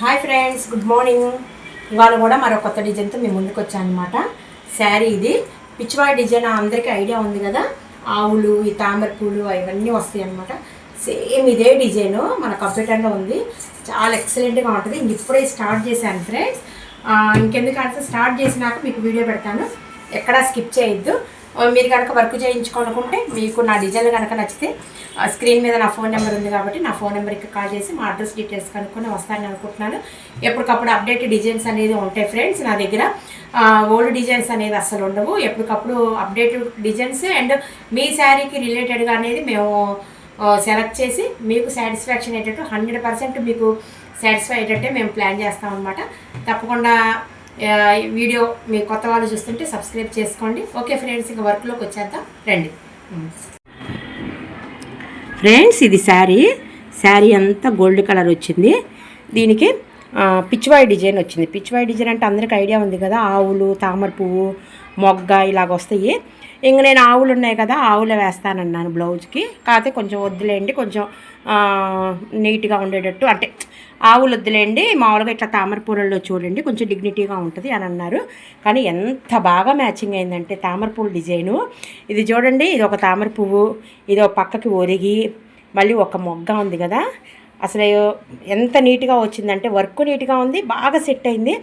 Hi friends good morning. ఇవాళ కూడా మరో కొత్త డిజైన్తో మేము ముందుకు వచ్చాను అనమాట శారీ ఇది. పిచ్చివాడి డిజైన్ అందరికీ ఐడియా ఉంది కదా? ఆవులు ఈ తామర పూలు అవన్నీ వస్తాయి అనమాట సేమ్ ఇదే డిజైన్ మన కంప్యూటర్లో ఉంది. చాలా ఎక్సలెంట్గా ఉంటుంది. ఇంక ఇప్పుడే స్టార్ట్ చేశాను ఫ్రెండ్స్. ఇంకెందుకంటే స్టార్ట్ చేసినాక మీకు వీడియో పెడతాను. ఎక్కడా స్కిప్ చేయొద్దు. మీరు కనుక వర్క్ చేయించుకోనుకుంటే మీకు నా డిజైన్ కనుక నచ్చితే ఆ, స్క్రీన్ మీద నా ఫోన్ నెంబర్ ఉంది కాబట్టి నా ఫోన్ నెంబర్కి కాల్ చేసి మా అడ్రస్ డీటెయిల్స్ కనుక్కొని వస్తానని అనుకుంటున్నాను. ఎప్పటికప్పుడు అప్డేట్ డిజైన్స్ అనేది ఉంటాయి ఫ్రెండ్స్ నా దగ్గర. ఓల్డ్ డిజైన్స్ అనేది అస్సలు ఉండవు. ఎప్పటికప్పుడు అప్డేట్ డిజైన్స్ అండ్ మీ శారీకి రిలేటెడ్గా అనేది మేము సెలెక్ట్ చేసి మీకు సాటిస్ఫాక్షన్ అయ్యేటట్టు హండ్రెడ్ పర్సెంట్ మీకు సాటిస్ఫై అయ్యేటట్టే మేము ప్లాన్ చేస్తాం అనమాట తప్పకుండా వీడియో మీ కొత్త వాళ్ళు చూస్తుంటే సబ్స్క్రైబ్ చేసుకోండి. ఓకే ఫ్రెండ్స్ ఇంకా వర్క్లోకి వచ్చేద్దాం. రండి. ఫ్రెండ్స్ ఇది శారీ. శారీ అంతా గోల్డ్ కలర్ వచ్చింది. దీనికి పిచ్చివాయి డిజైన్ వచ్చింది. పిచ్చివాయి డిజైన్ అంటే అందరికి ఐడియా ఉంది కదా ఆవులు తామర పువ్వు మొగ్గ ఇలాగ వస్తాయి. ఇంక నేను ఆవులు ఉన్నాయి కదా ఆవులు వేస్తానన్నాను బ్లౌజ్కి. కాకపోతే కొంచెం వద్దులేండి కొంచెం నీట్గా ఉండేటట్టు అంటే ఆవులు వద్దులేండి మామూలుగా ఇట్లా తామర పూలలో చూడండి కొంచెం డిగ్నిటీగా ఉంటుంది అని అన్నారు. కానీ ఎంత బాగా మ్యాచింగ్ అయిందంటే తామర పువ్వు డిజైను. ఇది చూడండి ఇది ఒక తామర పువ్వు ఇది ఒక పక్కకి ఒరిగి మళ్ళీ ఒక మొగ్గ ఉంది కదా. అసలు ఎంత నీట్గా వచ్చిందంటే వర్క్ నీట్గా ఉంది బాగా సెట్ అయింది.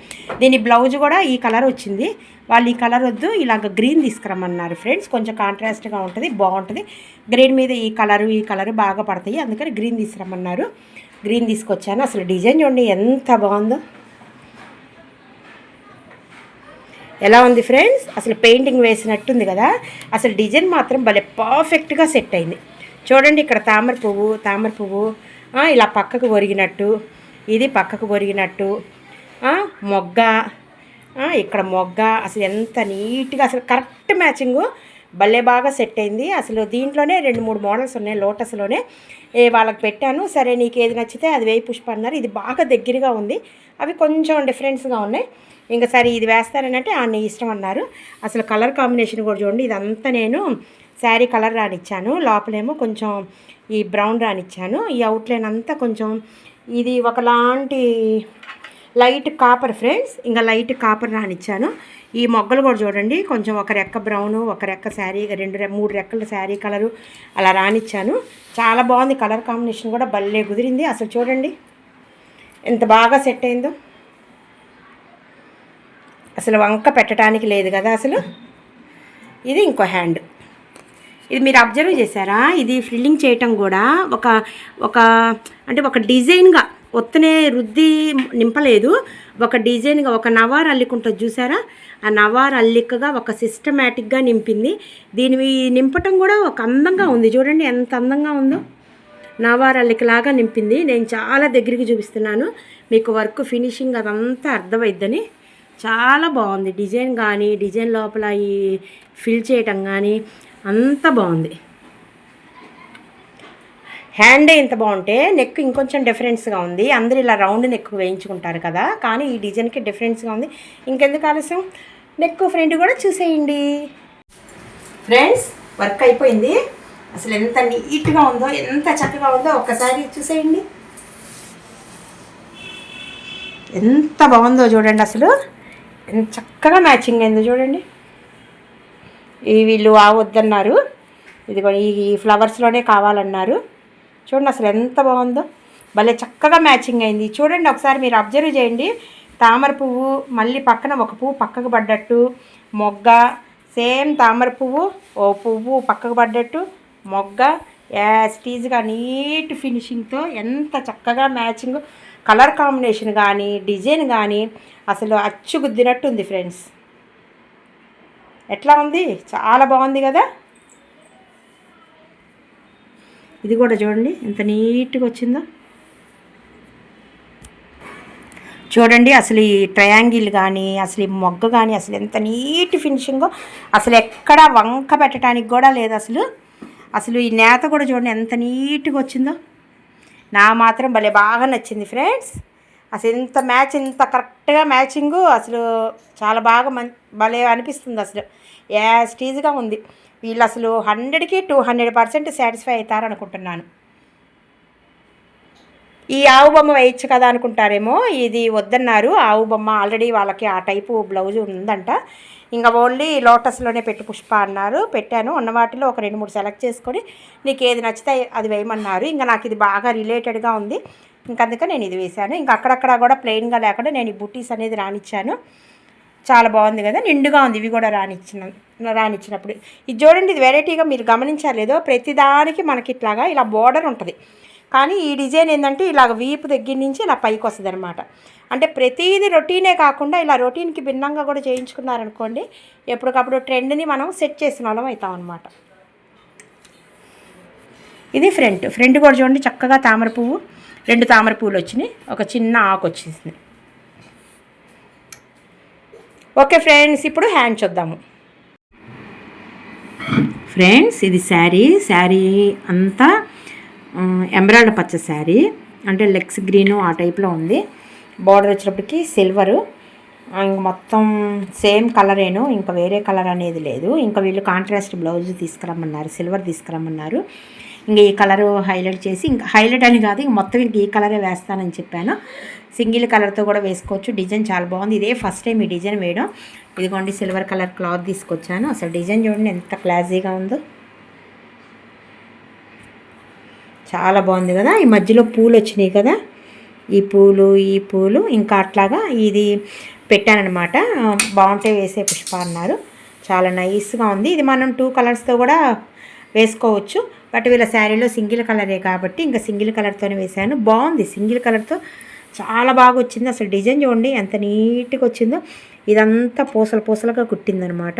దీని బ్లౌజ్ కూడా ఈ కలర్ వచ్చింది. వాళ్ళు ఈ కలర్ వద్దు ఇలాగ గ్రీన్ తీసుకురమ్మన్నారు ఫ్రెండ్స్ కొంచెం కాంట్రాస్ట్గా ఉంటుంది బాగుంటుంది. గ్రీన్ మీద ఈ కలరు ఈ కలరు బాగా పడతాయి అందుకని గ్రీన్ తీసుకురమ్మన్నారు. గ్రీన్ తీసుకొచ్చాను. అసలు డిజైన్ చూడండి ఎంత బాగుందో. ఎలా ఉంది ఫ్రెండ్స్? అసలు పెయింటింగ్ వేసినట్టుంది కదా. అసలు డిజైన్ మాత్రం భలే పర్ఫెక్ట్గా సెట్ అయింది. చూడండి ఇక్కడ తామర పువ్వు తామర పువ్వు. ఇలా పక్కకు ఒరిగినట్టు. ఇది పక్కకు ఒరిగినట్టు. మొగ్గ. ఇక్కడ మొగ్గ. అసలు ఎంత నీట్గా అసలు కరెక్ట్ మ్యాచింగు. భలే బాగా సెట్ అయింది. అసలు దీంట్లోనే రెండు మూడు మోడల్స్ ఉన్నాయి లోటస్లోనే. ఏ వాళ్ళకి పెట్టాను. సరే నీకు ఏది నచ్చితే అది వేయి పుష్ప అన్నారు. ఇది బాగా దగ్గరగా ఉంది. అవి కొంచెం డిఫరెన్స్గా ఉన్నాయి. ఇంకా సరే ఇది వేస్తారనంటే ఆ నీ ఇష్టం అన్నారు. అసలు కలర్ కాంబినేషన్ కూడా చూడండి. ఇదంతా నేను శారీ కలర్ రానిచ్చాను. లోపలేమో కొంచెం ఈ బ్రౌన్ రానిచ్చాను. ఈ అవుట్లైన్ అంతా కొంచెం ఇది ఒకలాంటి లైట్ కాపర్ ఫ్రెండ్స్ ఇంకా లైట్ కాపర్ రానిచ్చాను. ఈ మొగ్గలు కూడా చూడండి కొంచెం ఒక రెక్క బ్రౌను ఒక రెక్క శారీ రెండు మూడు రెక్కల శారీ కలరు అలా రానిచ్చాను. చాలా బాగుంది కలర్ కాంబినేషన్ కూడా భలే కుదిరింది. అసలు చూడండి ఎంత బాగా సెట్ అయిందో. అసలు వంక పెట్టడానికి లేదు కదా అసలు. ఇది ఇంకో హ్యాండ్. ఇది మీరు అబ్జర్వ్ చేశారా? ఇది ఫ్రిల్లింగ్ చేయటం కూడా ఒక ఒక అంటే ఒక డిజైన్గా ఒత్తనే రుద్ది నింపలేదు. ఒక డిజైన్గా ఒక నవార్ అల్లికుంటుంది చూసారా? ఆ నవార్ అల్లికగా ఒక సిస్టమేటిక్గా నింపింది. దీని నింపటం కూడా ఒక అందంగా ఉంది. చూడండి ఎంత అందంగా ఉందో. నవార్ అల్లికలాగా నింపింది. నేను చాలా దగ్గరికి చూపిస్తున్నాను. మీకు వర్క్ ఫినిషింగ్ అదంతా అర్థమైద్దని. చాలా బాగుంది. డిజైన్ కానీ డిజైన్ లోపల ఈ ఫిల్ చేయటం కానీ అంత బాగుంది. హ్యాండ్ ఇంత బాగుంటే నెక్ ఇంకొంచెం డిఫరెన్స్గా ఉంది. అందరూ ఇలా రౌండ్ నెక్ వేయించుకుంటారు కదా. కానీ ఈ డిజైన్కి డిఫరెన్స్గా ఉంది. ఇంకెందుకు ఆలస్యం? నెక్ ఫ్రంట్ కూడా చూసేయండి. ఫ్రెండ్స్ వర్క్ అయిపోయింది. అసలు ఎంత నీట్గా ఉందో ఎంత చక్కగా ఉందో ఒక్కసారి చూసేయండి. ఎంత బాగుందో చూడండి అసలు. ఎంత చక్కగా మ్యాచింగ్ అయిందో చూడండి. ఈ వీళ్ళు ఆ వద్దన్నారు. ఇదిగో ఈ ఫ్లవర్స్లోనే కావాలన్నారు. చూడండి అసలు ఎంత బాగుందో. భలే చక్కగా మ్యాచింగ్ అయింది. చూడండి ఒకసారి మీరు అబ్జర్వ్ చేయండి. తామర పువ్వు మళ్ళీ పక్కన ఒక పువ్వు పక్కకు పడ్డట్టు. మొగ్గ సేమ్ తామర పువ్వు ఓ పువ్వు పక్కకు పడ్డట్టు. మొగ్గ యాస్టీజ్గా నీట్ ఫినిషింగ్తో ఎంత చక్కగా మ్యాచింగ్. కలర్ కాంబినేషన్ కానీ డిజైన్ కానీ అసలు అచ్చుగుద్దినట్టు ఉంది ఫ్రెండ్స్. ఎట్లా ఉంది? చాలా బాగుంది కదా? ఇది కూడా చూడండి ఎంత నీట్గా వచ్చిందో. చూడండి అసలు ఈ ట్రయాంగిల్ కానీ అసలు ఈ మొగ్గ కానీ అసలు ఎంత నీట్ ఫినిషింగో అసలు ఎక్కడ వంక పెట్టడానికి కూడా లేదు అసలు. అసలు ఈ నేత కూడా చూడండి ఎంత నీట్గా వచ్చిందో. నా మాత్రం భలే బాగా నచ్చింది ఫ్రెండ్స్ అసలు ఇంత మ్యాచ్ ఇంత కరెక్ట్గా మ్యాచింగు అసలు చాలా బాగా మం భలే అనిపిస్తుంది అసలు. యాస్టీజ్గా ఉంది. వీళ్ళు అసలు హండ్రెడ్కి టూ హండ్రెడ్ పర్సెంట్ సాటిస్ఫై అవుతారు అనుకుంటున్నాను ఈ ఆవు బొమ్మ వేయచ్చు కదా అనుకుంటారేమో ఇది వద్దన్నారు. ఆవు బొమ్మ ఆల్రెడీ వాళ్ళకి ఆ టైపు బ్లౌజ్ ఉందంట. ఇంకా ఓన్లీ లోటస్లోనే పెట్టు పుష్ప అన్నారు. పెట్టాను. ఉన్న వాటిలో ఒక రెండు మూడు సెలెక్ట్ చేసుకొని నీకు ఏది నచ్చితే అది వేయమన్నారు. ఇంకా నాకు ఇది బాగా రిలేటెడ్గా ఉంది. ఇంకా అందుకని నేను ఇది వేశాను. ఇంకా అక్కడక్కడ కూడా ప్లెయిన్గా లేకుండా నేను ఈ బుటీస్ అనేది రానిచ్చాను చాలా బాగుంది కదా నిండుగా ఉంది. ఇవి కూడా రానిచ్చిన రానిచ్చినప్పుడు ఇది చూడండి ఇది వెరైటీగా మీరు గమనించలేదో ప్రతిదానికి మనకి ఇట్లాగా ఇలా బోర్డర్ ఉంటుంది. కానీ ఈ డిజైన్ ఏంటంటే ఇలాగ వీపు దగ్గర నుంచి ఇలా పైకి వస్తుంది అనమాట అంటే ప్రతిదీ రొటీనే కాకుండా ఇలా రొటీన్కి భిన్నంగా కూడా చేయించుకున్నారనుకోండి ఎప్పటికప్పుడు ట్రెండ్ని మనం సెట్ చేసిన వాళ్ళం అవుతాం అనమాట ఇది ఫ్రంట్. ఫ్రంట్ కూడా చూడండి చక్కగా తామర పువ్వు. రెండు తామర పువ్వులు వచ్చినాయి. ఒక చిన్న ఆకు వచ్చేసింది. ఓకే ఫ్రెండ్స్ ఇప్పుడు హ్యాండ్ చూద్దాము. ఫ్రెండ్స్ ఇది శారీ. శారీ అంతా ఎంబ్రాయిడ్ పచ్చ శారీ. అంటే లెగ్స్ గ్రీను ఆ టైప్లో ఉంది. బార్డర్ వచ్చేటప్పటికి సిల్వరు. ఇంక మొత్తం సేమ్ కలరేను ఇంకా వేరే కలర్ అనేది లేదు. ఇంకా వీళ్ళు కాంట్రాస్ట్ బ్లౌజ్ తీసుకురమ్మన్నారు సిల్వర్ తీసుకురమ్మన్నారు. ఇంక ఈ కలర్ హైలైట్ చేసి ఇంకా హైలైట్ అని కాదు ఇంక మొత్తం ఇంక ఈ కలరే వేస్తానని చెప్పాను. సింగిల్ కలర్తో కూడా వేసుకోవచ్చు. డిజైన్ చాలా బాగుంది. ఇదే ఫస్ట్ టైం ఈ డిజైన్ వేయడం. ఇదిగోండి సిల్వర్ కలర్ క్లాత్ తీసుకొచ్చాను. అసలు డిజైన్ చూడండి ఎంత క్లాసీగా ఉందో. చాలా బాగుంది కదా. ఈ మధ్యలో పూలు వచ్చినాయి కదా. ఈ పూలు ఈ పూలు ఇంకా అట్లాగా ఇది పెట్టానమాట బాగుంటే వేసే పుష్ప అన్నారు. చాలా నైస్గా ఉంది. ఇది మనం టూ కలర్స్తో కూడా వేసుకోవచ్చు. బట్ వీళ్ళ శారీలో సింగిల్ కలరే కాబట్టి ఇంకా సింగిల్ కలర్తోనే వేసాను బాగుంది. సింగిల్ కలర్తో చాలా బాగా వచ్చింది అసలు డిజైన్ చూడండి ఎంత నీట్గా వచ్చిందో ఇదంతా పూసలు పూసలుగా కుట్టిందనమాట.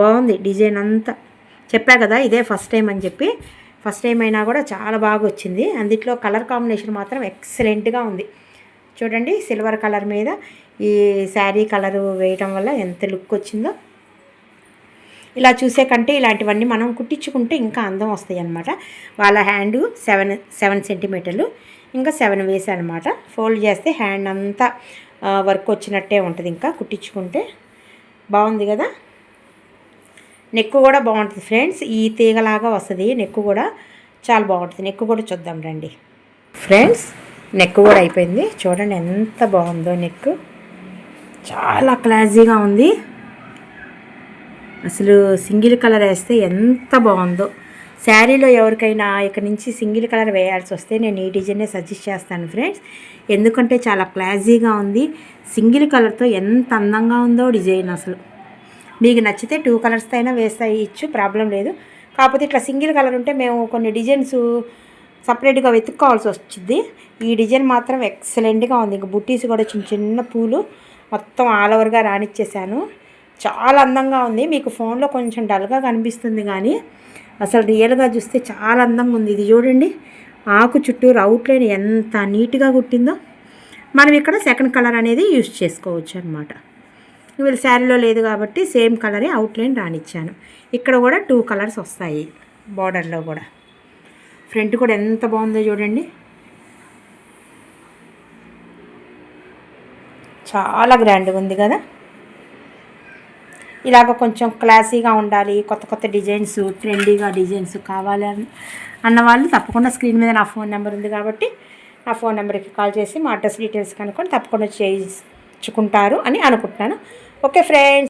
బాగుంది డిజైన్ అంతా. చెప్పా కదా ఇదే ఫస్ట్ టైం అని చెప్పి. ఫస్ట్ టైం అయినా కూడా చాలా బాగా వచ్చింది అందుట్లో కలర్ కాంబినేషన్ మాత్రం ఎక్సలెంట్గా ఉంది. చూడండి సిల్వర్ కలర్ మీద ఈ శారీ కలరు వేయటం వల్ల ఎంత లుక్ వచ్చిందో ఇలా చూసే కంటే ఇలాంటివన్నీ మనం కుట్టించుకుంటే ఇంకా అందం వస్తాయి అనమాట వాళ్ళ హ్యాండ్ సెవెన్ సెవెన్ సెంటీమీటర్లు ఇంకా సెవెన్ వేసా అనమాట ఫోల్డ్ చేస్తే హ్యాండ్ అంతా వర్క్ వచ్చినట్టే ఉంటుంది ఇంకా కుట్టించుకుంటే. బాగుంది కదా? నెక్ కూడా బాగుంటుంది ఫ్రెండ్స్. ఈ తీగలాగా వస్తుంది. నెక్ కూడా చాలా బాగుంటుంది. నెక్ కూడా చూద్దాం రండి. ఫ్రెండ్స్ నెక్ కూడా అయిపోయింది. చూడండి ఎంత బాగుందో నెక్ చాలా క్లాజీగా ఉంది. అసలు సింగిల్ కలర్ వేస్తే ఎంత బాగుందో. శారీలో ఎవరికైనా ఇక్కడ నుంచి సింగిల్ కలర్ వేయాల్సి వస్తే నేను ఈ డిజైనే సజెస్ట్ చేస్తాను ఫ్రెండ్స్. ఎందుకంటే చాలా క్లాజీగా ఉంది. సింగిల్ కలర్తో ఎంత అందంగా ఉందో డిజైన్ అసలు. మీకు నచ్చితే టూ కలర్స్తో అయినా వేస్తాయి ఇచ్చు ప్రాబ్లం లేదు. కాకపోతే ఇట్లా సింగిల్ కలర్ ఉంటే మేము కొన్ని డిజైన్స్ సపరేట్గా వెతుక్కోవాల్సి వచ్చింది ఈ డిజైన్ మాత్రం ఎక్సలెంట్గా ఉంది. ఇంక బుట్టీస్ కూడా చిన్న చిన్న పూలు మొత్తం ఆల్ ఓవర్గా రానిచ్చేసాను చాలా అందంగా ఉంది. మీకు ఫోన్లో కొంచెం డల్గా కనిపిస్తుంది కానీ అసలు రియల్గా చూస్తే చాలా అందంగా ఉంది. ఇది చూడండి. ఆకు చుట్టూ అవుట్లైన్ ఎంత నీట్గా కుట్టిందో. మనం ఇక్కడ సెకండ్ కలర్ అనేది యూస్ చేసుకోవచ్చు అనమాట వీళ్ళ శారీలో లేదు కాబట్టి సేమ్ కలరే అవుట్లైన్ రానిచ్చాను. ఇక్కడ కూడా టూ కలర్స్ వస్తాయి బార్డర్లో కూడా. ఫ్రంట్ కూడా ఎంత బాగుందో చూడండి. చాలా గ్రాండ్గా ఉంది కదా. ఇలాగ కొంచెం క్లాసీగా ఉండాలి కొత్త కొత్త డిజైన్స్ ట్రెండీగా డిజైన్స్ కావాలి అన్న వాళ్ళు తప్పకుండా స్క్రీన్ మీద నా ఫోన్ నెంబర్ ఉంది కాబట్టి నా ఫోన్ నెంబర్కి కాల్ చేసి మా అడ్రస్ డీటెయిల్స్ కనుక్కొని తప్పకుండా చేయించుకుంటారు అని అనుకుంటున్నాను. Okay friends.